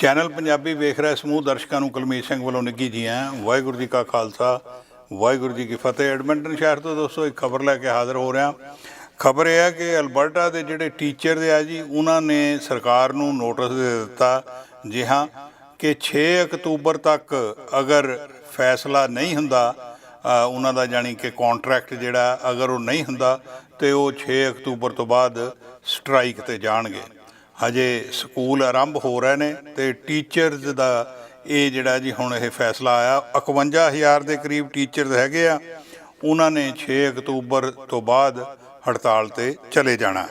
Channel Punjabi ਵੇਖ ਰਿਹਾ ਸਮੂਹ ਦਰਸ਼ਕਾਂ ਨੂੰ ਕੁਲਮੀਤ ਸਿੰਘ ਵੱਲੋਂ ਨਿੱਘੀ ਜੀ ਆਇਆਂ ਵਾਹਿਗੁਰੂ ਜੀ ਕਾ ਖਾਲਸਾ, ਵਾਹਿਗੁਰੂ ਜੀ ਕੀ ਫਤਿਹ। ਐਡਮਿੰਟਨ ਸ਼ਹਿਰ ਤੋਂ ਦੋਸਤੋ, ਇੱਕ ਖਬਰ ਲੈ ਕੇ ਹਾਜ਼ਰ ਹੋ ਰਿਹਾ। ਖਬਰ ਇਹ ਹੈ ਕਿ ਅਲਬਰਟਾ ਦੇ ਜਿਹੜੇ ਟੀਚਰ ਦੇ ਆ ਜੀ, ਉਹਨਾਂ ਨੇ ਸਰਕਾਰ ਨੂੰ ਨੋਟਿਸ ਦੇ ਦਿੱਤਾ ਜੀ ਹਾਂ, ਕਿ 6 ਅਕਤੂਬਰ ਤੱਕ ਅਗਰ ਫੈਸਲਾ ਨਹੀਂ ਹੁੰਦਾ ਉਹਨਾਂ ਦਾ ਜਾਨੀ ਕਿ ਕੰਟਰੈਕਟ ਜਿਹੜਾ ਅਗਰ ਉਹ ਨਹੀਂ ਹੁੰਦਾ, ਤੇ ਉਹ 6 ਅਕਤੂਬਰ ਤੋਂ ਬਾਅਦ ਸਟ੍ਰਾਈਕ ਤੇ ਜਾਣਗੇ। ਹਜੇ ਸਕੂਲ ਆਰੰਭ ਹੋ ਰਹੇ ਨੇ ਤੇ ਟੀਚਰਸ ਦਾ ਇਹ ਜਿਹੜਾ ਜੀ ਹੁਣ ਇਹ ਫੈਸਲਾ ਆਇਆ 51000 ਦੇ ਕਰੀਬ ਟੀਚਰਸ ਹੈਗੇ ਆ, ਉਹਨਾਂ ਨੇ 6 ਅਕਤੂਬਰ ਤੋਂ ਬਾਅਦ ਹੜਤਾਲ ਤੇ ਚਲੇ ਜਾਣਾ।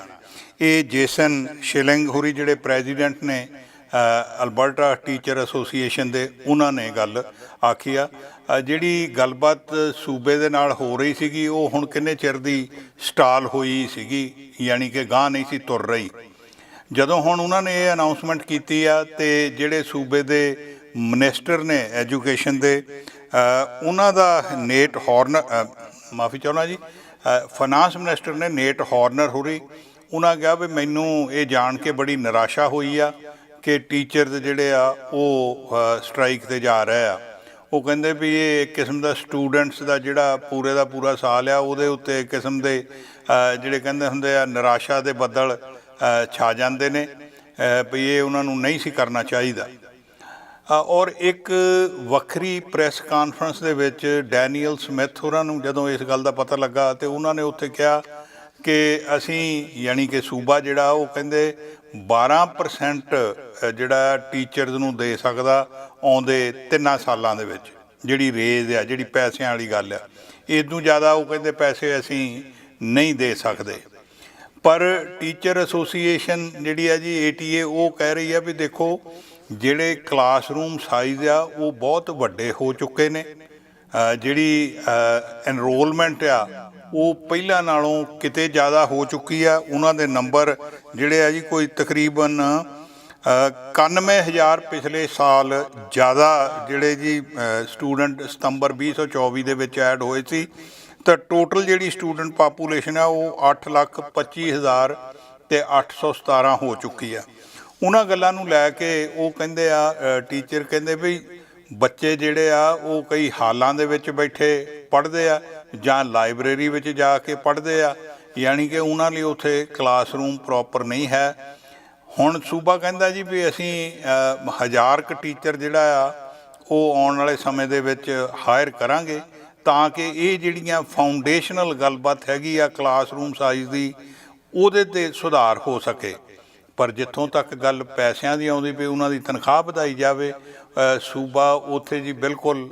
ਇਹ ਜੇਸਨ ਸ਼ਿਲਿੰਗ ਹੋਰੀ ਜਿਹੜੇ ਪ੍ਰੈਜ਼ੀਡੈਂਟ ਨੇ ਅਲਬਰਟਾ ਟੀਚਰ ਐਸੋਸੀਏਸ਼ਨ ਦੇ, ਉਹਨਾਂ ਨੇ ਗੱਲ ਆਖੀ ਆ। ਜਿਹੜੀ ਗੱਲਬਾਤ ਸੂਬੇ ਦੇ ਨਾਲ ਹੋ ਰਹੀ ਸੀਗੀ, ਉਹ ਹੁਣ ਕਿੰਨੇ ਚਿਰ ਦੀ ਸਟਾਲ ਹੋਈ ਸੀਗੀ, ਯਾਨੀ ਕਿ ਗਾਂ ਨਹੀਂ ਸੀ ਤੁਰ ਰਹੀ। ਜਦੋਂ ਹੁਣ ਉਹਨਾਂ ਨੇ ਇਹ ਅਨਾਉਂਸਮੈਂਟ ਕੀਤੀ ਆ ਤੇ ਜਿਹੜੇ ਸੂਬੇ ਦੇ ਮਿਨਿਸਟਰ ਨੇ ਐਜੂਕੇਸ਼ਨ ਦੇ ਉਹਨਾਂ ਦਾ ਨੇਟ ਹਾਰਨਰ ਮਾਫੀ ਚਾਹੁੰਦਾ ਜੀ ਫਾਈਨਾਂਸ ਮਿਨਿਸਟਰ ਨੇ ਨੇਟ ਹਾਰਨਰ ਹੋਰੀ, ਉਹਨਾਂ ਕਿਹਾ ਵੀ ਮੈਨੂੰ ਇਹ ਜਾਣ ਕੇ ਬੜੀ ਨਿਰਾਸ਼ਾ ਹੋਈ ਆ ਕਿ ਟੀਚਰਸ ਜਿਹੜੇ ਆ ਉਹ ਸਟ੍ਰਾਈਕ ਤੇ ਜਾ ਰਹੇ ਆ। ਉਹ ਕਹਿੰਦੇ ਵੀ ਇਹ ਇੱਕ ਕਿਸਮ ਦਾ ਸਟੂਡੈਂਟਸ ਦਾ ਜਿਹੜਾ ਪੂਰੇ ਦਾ ਪੂਰਾ ਸਾਲ ਆ, ਉਹਦੇ ਉੱਤੇ ਕਿਸਮ ਦੇ ਜਿਹੜੇ ਕਹਿੰਦੇ ਹੁੰਦੇ ਆ ਨਿਰਾਸ਼ਾ ਦੇ ਬੱਦਲ ਛਾ ਜਾਂਦੇ ਨੇ ਵੀ ਇਹ ਉਹਨਾਂ ਨੂੰ ਨਹੀਂ ਸੀ ਕਰਨਾ ਚਾਹੀਦਾ। ਔਰ ਇੱਕ ਵੱਖਰੀ ਪ੍ਰੈਸ ਕਾਨਫਰੰਸ ਦੇ ਵਿੱਚ ਡੈਨੀਅਲ ਸਮਿਥ ਹੋਰਾਂ ਨੂੰ ਜਦੋਂ ਇਸ ਗੱਲ ਦਾ ਪਤਾ ਲੱਗਾ ਤੇ ਉਹਨਾਂ ਨੇ ਉੱਥੇ ਕਿਹਾ ਕਿ ਅਸੀਂ ਯਾਨੀ ਕਿ ਸੂਬਾ ਜਿਹੜਾ ਉਹ ਕਹਿੰਦੇ 12% ਜਿਹੜਾ ਟੀਚਰਸ ਨੂੰ ਦੇ ਸਕਦਾ ਆਉਂਦੇ ਤਿੰਨਾਂ ਸਾਲਾਂ ਦੇ ਵਿੱਚ। ਜਿਹੜੀ ਰੇਜ਼ ਆ, ਜਿਹੜੀ ਪੈਸਿਆਂ ਵਾਲੀ ਗੱਲ ਆ। ਇਦੋਂ ਜ਼ਿਆਦਾ ਉਹ ਕਹਿੰਦੇ ਪੈਸੇ ਅਸੀਂ ਨਹੀਂ ਦੇ ਸਕਦੇ। ਪਰ ਟੀਚਰ ਐਸੋਸੀਏਸ਼ਨ ਜਿਹੜੀ ਆ ਜੀ ਏਟੀਏ ਉਹ ਕਹਿ ਰਹੀ ਆ ਵੀ ਦੇਖੋ ਜਿਹੜੇ ਕਲਾਸਰੂਮ ਸਾਈਜ਼ ਆ ਉਹ ਬਹੁਤ ਵੱਡੇ ਹੋ ਚੁੱਕੇ ਨੇ। ਜਿਹੜੀ ਐਨਰੋਲਮੈਂਟ ਆ ਉਹ ਪਹਿਲਾਂ ਨਾਲੋਂ ਕਿਤੇ ਜ਼ਿਆਦਾ ਹੋ ਚੁੱਕੀ ਆ। ਉਹਨਾਂ ਦੇ ਨੰਬਰ ਜਿਹੜੇ ਆ ਜੀ ਕੋਈ ਤਕਰੀਬਨ ਅ, 91000 ਪਿਛਲੇ ਸਾਲ ਜ਼ਿਆਦਾ ਜਿਹੜੇ ਜੀ ਸਟੂਡੈਂਟ ਸਤੰਬਰ 2024 ਦੇ ਵਿੱਚ ਐਡ ਹੋਏ ਸੀ। ਤਾਂ ਟੋਟਲ ਜਿਹੜੀ ਸਟੂਡੈਂਟ ਪਾਪੂਲੇਸ਼ਨ ਆ, ਉਹ 825000 ਤੇ 817 ਹੋ ਚੁੱਕੀ ਆ। ਉਹਨਾਂ ਗੱਲਾਂ ਨੂੰ ਲੈ ਕੇ ਉਹ ਕਹਿੰਦੇ ਆ ਟੀਚਰ ਕਹਿੰਦੇ ਵੀ ਬੱਚੇ ਜਿਹੜੇ ਆ, ਉਹ ਕਈ ਹਾਲਾਂ ਦੇ ਵਿੱਚ ਬੈਠੇ ਪੜ੍ਹਦੇ ਆ ਜਾਂ ਲਾਇਬ੍ਰੇਰੀ ਵਿੱਚ ਜਾ ਕੇ ਪੜ੍ਹਦੇ ਆ। ਯਾਨੀ ਕਿ ਉਹਨਾਂ ਲਈ ਉੱਥੇ ਕਲਾਸਰੂਮ ਪ੍ਰੋਪਰ ਨਹੀਂ ਹੈ। ਹੁਣ ਸੂਬਾ ਕਹਿੰਦਾ ਜੀ ਵੀ ਅਸੀਂ ਹਜ਼ਾਰ ਕ ਟੀਚਰ ਜਿਹੜਾ ਆ, ਉਹ ਆਉਣ ਵਾਲੇ ਸਮੇਂ ਦੇ ਵਿੱਚ ਹਾਇਰ ਕਰਾਂਗੇ। ਤਾਂ ਕਿ ਇਹ ਜਿਹੜੀਆਂ ਫਾਊਂਡੇਸ਼ਨਲ ਗੱਲਬਾਤ ਹੈਗੀ ਆ ਕਲਾਸਰੂਮ ਸਾਈਜ਼ ਦੀ, ਉਹਦੇ ਤੇ ਸੁਧਾਰ ਹੋ ਸਕੇ। ਪਰ ਜਿੱਥੋਂ ਤੱਕ ਗੱਲ ਪੈਸਿਆਂ ਦੀ ਆਉਂਦੀ ਪਈ, ਉਹਨਾਂ ਦੀ ਤਨਖਾਹ ਵਧਾਈ ਜਾਵੇ ਸੂਬਾ ਉੱਥੇ ਜੀ ਬਿਲਕੁਲ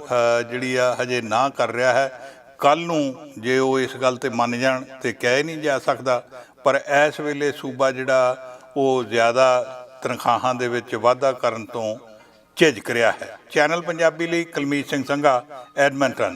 ਜਿਹੜੀ ਆ ਹਜੇ ਨਾ ਕਰ ਰਿਹਾ ਹੈ। ਕੱਲ ਨੂੰ ਜੇ ਉਹ ਇਸ ਗੱਲ ਤੇ ਮੰਨ ਜਾਣ ਤੇ ਕਹਿ ਨਹੀਂ ਜਾ ਸਕਦਾ, ਪਰ ਇਸ ਵੇਲੇ ਸੂਬਾ ਜਿਹੜਾ, ਉਹ ਜ਼ਿਆਦਾ ਤਨਖਾਹਾਂ ਦੇ ਵਿੱਚ ਵਾਧਾ ਕਰਨ ਤੋਂ ਝਿਜਕ ਰਿਹਾ ਹੈ। ਚੈਨਲ ਪੰਜਾਬੀ ਲਈ ਕੁਲਮੀਤ ਸਿੰਘ ਸੰਘਾ, ਐਡਮਿੰਟਨ।